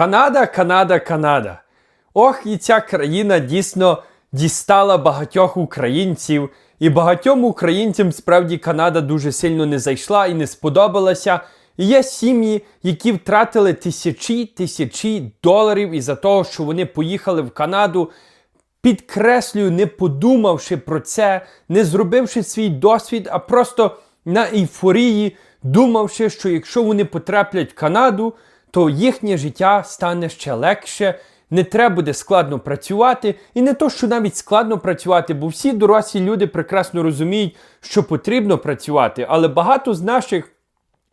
Канада, Канада, Канада. Ох, і ця країна дійсно дістала багатьох українців. І багатьом українцям справді Канада дуже сильно не зайшла і не сподобалася. І є сім'ї, які втратили тисячі тисячі доларів із-за того, що вони поїхали в Канаду, підкреслюю, не подумавши про це, не зробивши свій досвід, а просто на ейфорії, думавши, що якщо вони потраплять в Канаду, то їхнє життя стане ще легше. Не треба буде складно працювати, і не то, що навіть складно працювати, бо всі дорослі люди прекрасно розуміють, що потрібно працювати, але багато з наших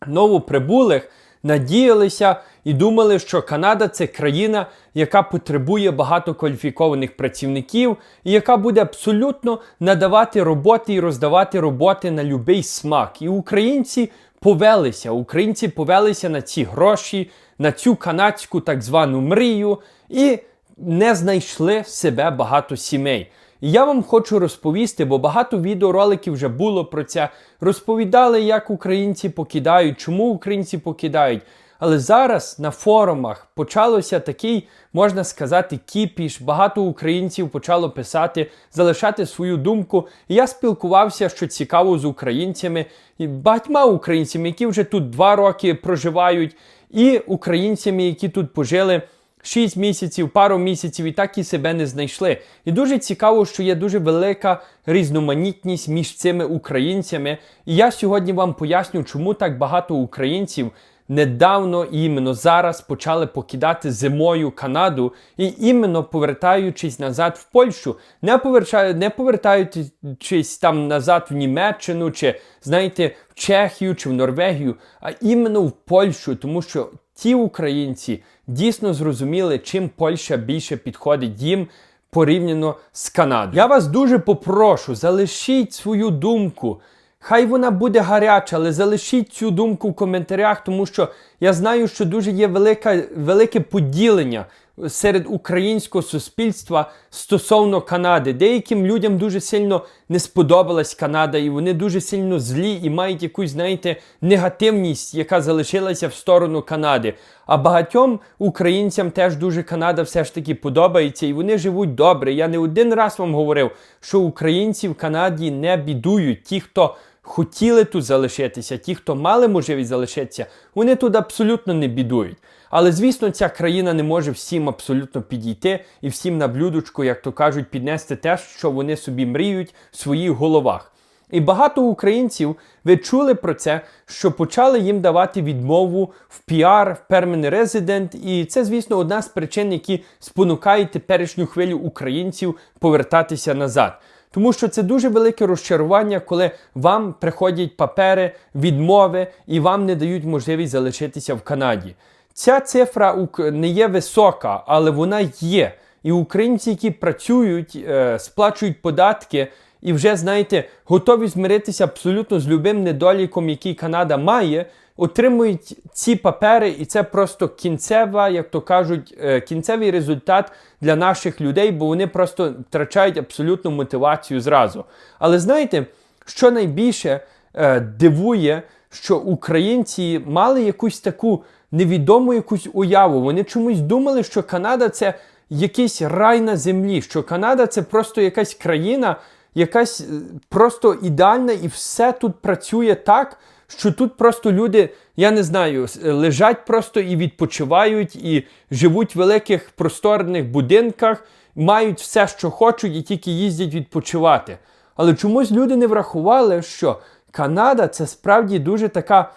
новоприбулих надіялися і думали, що Канада це країна, яка потребує багато кваліфікованих працівників, і яка буде абсолютно надавати роботи і роздавати роботи на будь-який смак. І українці повелися, українці повелися на ці гроші, на цю канадську так звану мрію, і не знайшли в себе багато сімей. І я вам хочу розповісти, бо багато відеороликів вже було про це. Розповідали, як українці покидають, чому українці покидають. Але зараз на форумах почалося такий, можна сказати, кіпіш. Багато українців почало писати, залишати свою думку. Я спілкувався, що цікаво з українцями, і багатьма українцями, які вже тут два роки проживають, і українцями, які тут пожили. 6 місяців, пару місяців і так і себе не знайшли. І дуже цікаво, що є дуже велика різноманітність між цими українцями. І я сьогодні вам поясню, чому так багато українців недавно і іменно зараз почали покидати зимою Канаду і іменно повертаючись назад в Польщу, не повертаю, не повертаючись там назад в Німеччину, чи знаєте, в Чехію чи в Норвегію, а іменно в Польщу, тому що ті українці дійсно зрозуміли, чим Польща більше підходить їм порівняно з Канадою. Я вас дуже попрошу, залишіть свою думку. Хай вона буде гаряча, але залишіть цю думку в коментарях, тому що я знаю, що дуже є велика, велике поділення серед українського суспільства стосовно Канади. Деяким людям дуже сильно не сподобалась Канада, і вони дуже сильно злі і мають якусь, знаєте, негативність, яка залишилася в сторону Канади. А багатьом українцям теж дуже Канада все ж таки подобається, і вони живуть добре. Я не один раз вам говорив, що українці в Канаді не бідують. Ті, хто хотіли тут залишитися, ті, хто мали можливість залишитися, вони тут абсолютно не бідують. Але звісно, ця країна не може всім абсолютно підійти і всім на блюдочку, як то кажуть, піднести те, що вони собі мріють в своїх головах. І багато українців ви чули про це, що почали їм давати відмову в піар, в Permanent Resident, і це, звісно, одна з причин, які спонукають теперішню хвилю українців повертатися назад. Тому що це дуже велике розчарування, коли вам приходять папери, відмови і вам не дають можливість залишитися в Канаді. Ця цифра не є висока, але вона є. І українці, які працюють, е, сплачують податки і вже, знаєте, готові змиритися абсолютно з любим недоліком, який Канада має, отримують ці папери, і це просто кінцева, як то кажуть, е, кінцевий результат для наших людей, бо вони просто втрачають абсолютну мотивацію зразу. Але знаєте, що найбільше е, дивує, що українці мали якусь таку невідому якусь уяву. Вони чомусь думали, що Канада це якийсь рай на землі, що Канада це просто якась країна, якась е, просто ідеальна, і все тут працює так, що тут просто люди, я не знаю, лежать просто і відпочивають, і живуть в великих просторних будинках, мають все, що хочуть, і тільки їздять відпочивати. Але чомусь люди не врахували, що Канада це справді дуже така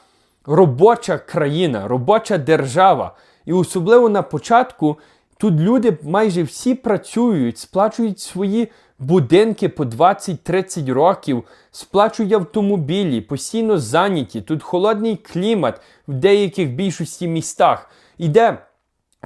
робоча країна, робоча держава. І особливо на початку тут люди майже всі працюють, сплачують свої будинки по 20-30 років, сплачують автомобілі, постійно зайняті. Тут холодний клімат в деяких більшості містах. Іде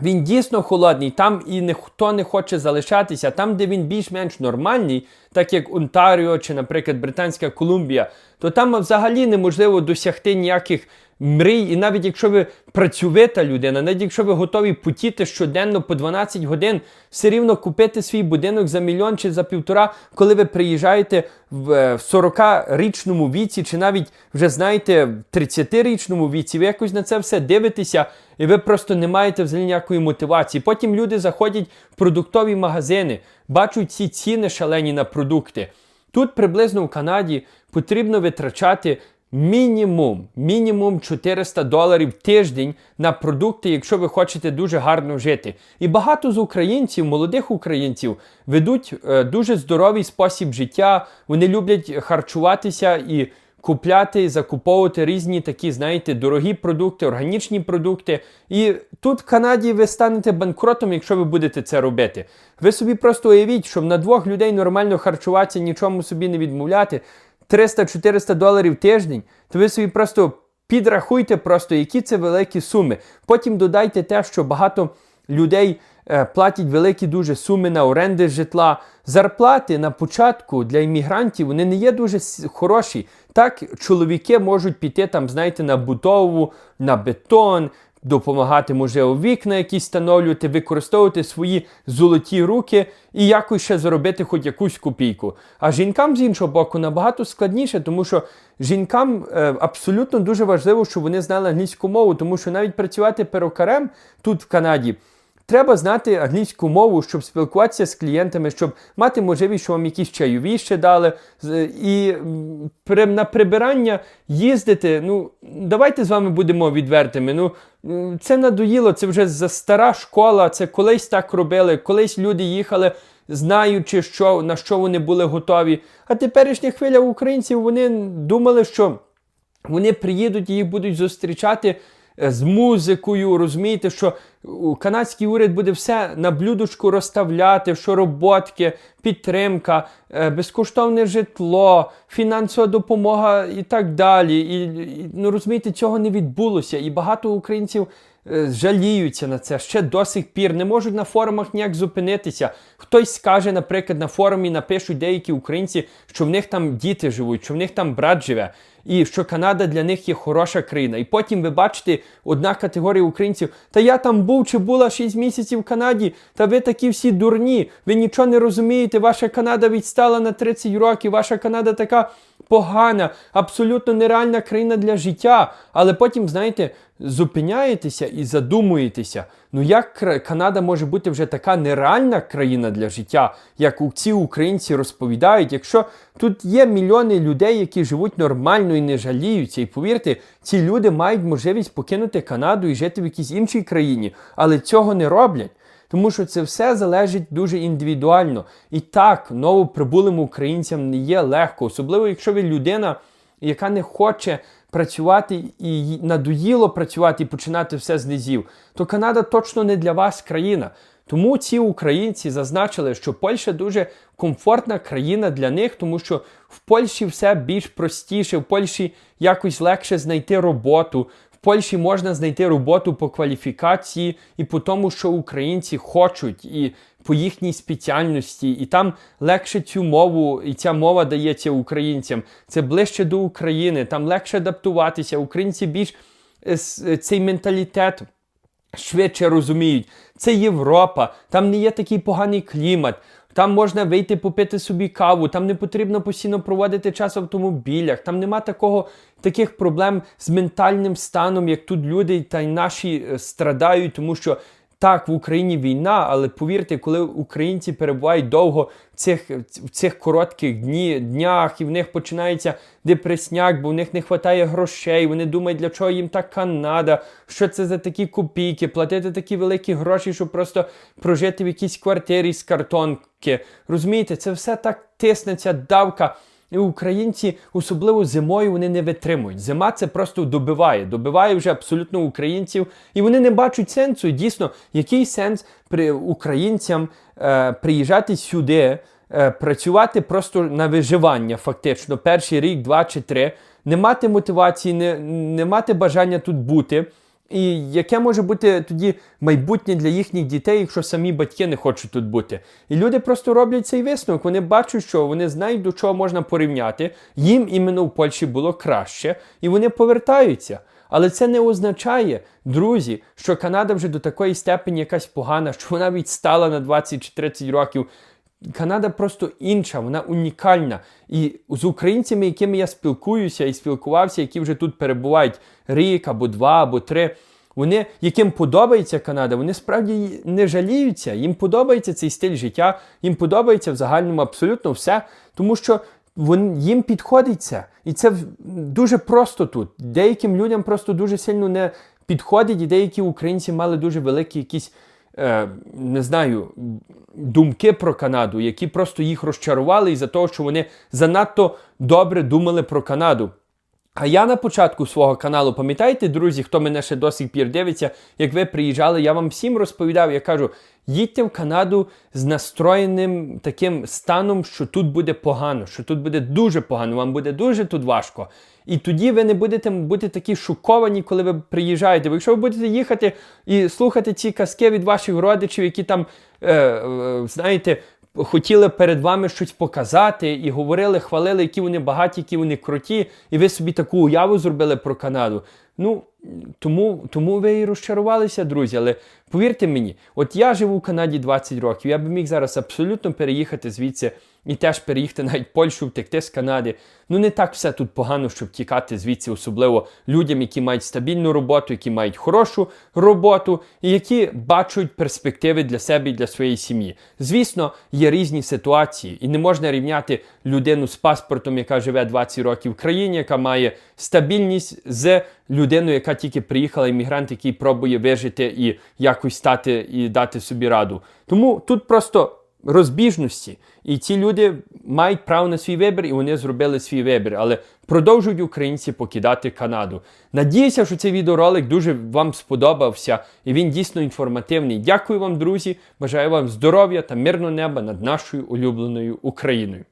він дійсно холодний, там і ніхто не хоче залишатися. Там, де він більш-менш нормальний, так як Онтаріо чи, наприклад, Британська Колумбія, то там взагалі неможливо досягти ніяких мрій, і навіть якщо ви працьовита людина, навіть якщо ви готові потіти щоденно по 12 годин, все рівно купити свій будинок за мільйон чи за півтора, коли ви приїжджаєте в е, в 40-річному віці, чи навіть вже знаєте, в 30-річному віці, ви якось на це все дивитеся, і ви просто не маєте взагалі ніякої мотивації. Потім люди заходять в продуктові магазини, бачать ці ціни шалені на продукти. Тут приблизно в Канаді потрібно витрачати мінімум, мінімум 400 доларів тиждень на продукти, якщо ви хочете дуже гарно жити. І багато з українців, молодих українців, ведуть е, дуже здоровий спосіб життя. Вони люблять харчуватися і купляти закуповувати різні такі, знаєте, дорогі продукти, органічні продукти. І тут в Канаді ви станете банкротом, якщо ви будете це робити. Ви собі просто уявіть, щоб на двох людей нормально харчуватися, нічому собі не відмовляти. 300-400 доларів тиждень, то ви собі просто підрахуйте, просто, які це великі суми. Потім додайте те, що багато людей е, платять великі дуже суми на оренди житла. Зарплати на початку для іммігрантів вони не є дуже хороші. Так, чоловіки можуть піти там, знаєте, на будову, на бетон, допомагати, може, вікна якісь встановлювати, використовувати свої золоті руки і якось ще заробити хоч якусь копійку. А жінкам з іншого боку набагато складніше, тому що жінкам е, абсолютно дуже важливо, щоб вони знали англійську мову, тому що навіть працювати перукарем тут в Канаді. Треба знати англійську мову, щоб спілкуватися з клієнтами, щоб мати можливість, що вам якісь чайові ще дали. І на прибирання їздити. Ну, давайте з вами будемо відвертими. Ну, це надоїло, це вже стара школа, це колись так робили, колись люди їхали, знаючи, що, на що вони були готові. А теперішня хвиля українців вони думали, що вони приїдуть і їх будуть зустрічати з музикою, розумієте, що канадський уряд буде все на блюдочку розставляти, що роботки, підтримка, е, безкоштовне житло, фінансова допомога і так далі. І, ну розумієте, цього не відбулося. І багато українців е, жаліються на це ще до сих пір, не можуть на форумах ніяк зупинитися. Хтось скаже, наприклад, на форумі напишуть деякі українці, що в них там діти живуть, що в них там брат живе, і що Канада для них є хороша країна. І потім ви бачите одна категорія українців, та я там був чи була 6 місяців в Канаді, та ви такі всі дурні, ви нічого не розумієте, ваша Канада відстала на 30 років, ваша Канада така погана, абсолютно нереальна країна для життя. Але потім, знаєте, зупиняєтеся і задумуєтеся, ну як Канада може бути вже така нереальна країна для життя, як у- ці українці розповідають, якщо тут є мільйони людей, які живуть нормально і не жаліються. І повірте, ці люди мають можливість покинути Канаду і жити в якійсь іншій країні, але цього не роблять. Тому що це все залежить дуже індивідуально. І так, новоприбулим українцям не є легко, особливо якщо ви людина, яка не хоче працювати і надоїло працювати і починати все з низів, то Канада точно не для вас країна. Тому ці українці зазначили, що Польща дуже комфортна країна для них, тому що в Польщі все більш простіше, в Польщі якось легше знайти роботу. Польщі можна знайти роботу по кваліфікації і по тому, що українці хочуть, і по їхній спеціальності, і там легше цю мову, і ця мова дається українцям. Це ближче до України, там легше адаптуватися. Українці більш е, е, цей менталітет швидше розуміють. Це Європа, там не є такий поганий клімат. Там можна вийти попити собі каву, там не потрібно постійно проводити час в автомобілях, там нема такого, таких проблем з ментальним станом, як тут люди та й наші е, страдають, тому що так, в Україні війна, але повірте, коли українці перебувають довго в цих, в цих коротких дні, днях, і в них починається депресняк, бо в них не вистачає грошей. Вони думають, для чого їм та Канада, що це за такі копійки, платити такі великі гроші, щоб просто прожити в якійсь квартирі з картонки. Розумієте, це все так тисне, ця давка. І українці, особливо зимою, вони не витримують. Зима це просто добиває, добиває вже абсолютно українців, і вони не бачать сенсу. Дійсно, який сенс при українцям е, приїжджати сюди, е, працювати просто на виживання, фактично, перший рік, два чи три, не мати мотивації, не, не мати бажання тут бути. І яке може бути тоді майбутнє для їхніх дітей, якщо самі батьки не хочуть тут бути? І люди просто роблять цей висновок. Вони бачать, що вони знають, до чого можна порівняти. Їм іменно в Польщі було краще, і вони повертаються. Але це не означає, друзі, що Канада вже до такої степені якась погана, що вона відстала на 20 чи 30 років. Канада просто інша, вона унікальна. І з українцями, якими я спілкуюся і спілкувався, які вже тут перебувають рік або два, або три. Вони, яким подобається Канада, вони справді не жаліються. Їм подобається цей стиль життя, їм подобається в загальному абсолютно все, тому що вон, їм підходить це. І це дуже просто тут. Деяким людям просто дуже сильно не підходить, і деякі українці мали дуже великі якісь не знаю, думки про Канаду, які просто їх розчарували із-за того, що вони занадто добре думали про Канаду. А я на початку свого каналу, пам'ятаєте, друзі, хто мене ще до сих пір дивиться, як ви приїжджали, я вам всім розповідав, я кажу, їдьте в Канаду з настроєним таким станом, що тут буде погано, що тут буде дуже погано, вам буде дуже тут важко. І тоді ви не будете бути такі шоковані, коли ви приїжджаєте. Бо якщо ви будете їхати і слухати ці казки від ваших родичів, які там, е, е, знаєте, хотіли перед вами щось показати і говорили, хвалили, які вони багаті, які вони круті, і ви собі таку уяву зробили про Канаду. Ну, тому, тому ви і розчарувалися, друзі. Але повірте мені, от я живу в Канаді 20 років, я би міг зараз абсолютно переїхати звідси і теж переїхати навіть Польщу, втекти з Канади. Ну не так все тут погано, щоб тікати звідси, особливо людям, які мають стабільну роботу, які мають хорошу роботу і які бачать перспективи для себе і для своєї сім'ї. Звісно, є різні ситуації, і не можна рівняти людину з паспортом, яка живе 20 років в країні, яка має стабільність з людиною, яка тільки приїхала, іммігрант, який пробує вижити і якось стати і дати собі раду. Тому тут просто розбіжності. І ці люди мають право на свій вибір, і вони зробили свій вибір. Але продовжують українці покидати Канаду. Надіюся, що цей відеоролик дуже вам сподобався і він дійсно інформативний. Дякую вам, друзі. Бажаю вам здоров'я та мирного неба над нашою улюбленою Україною.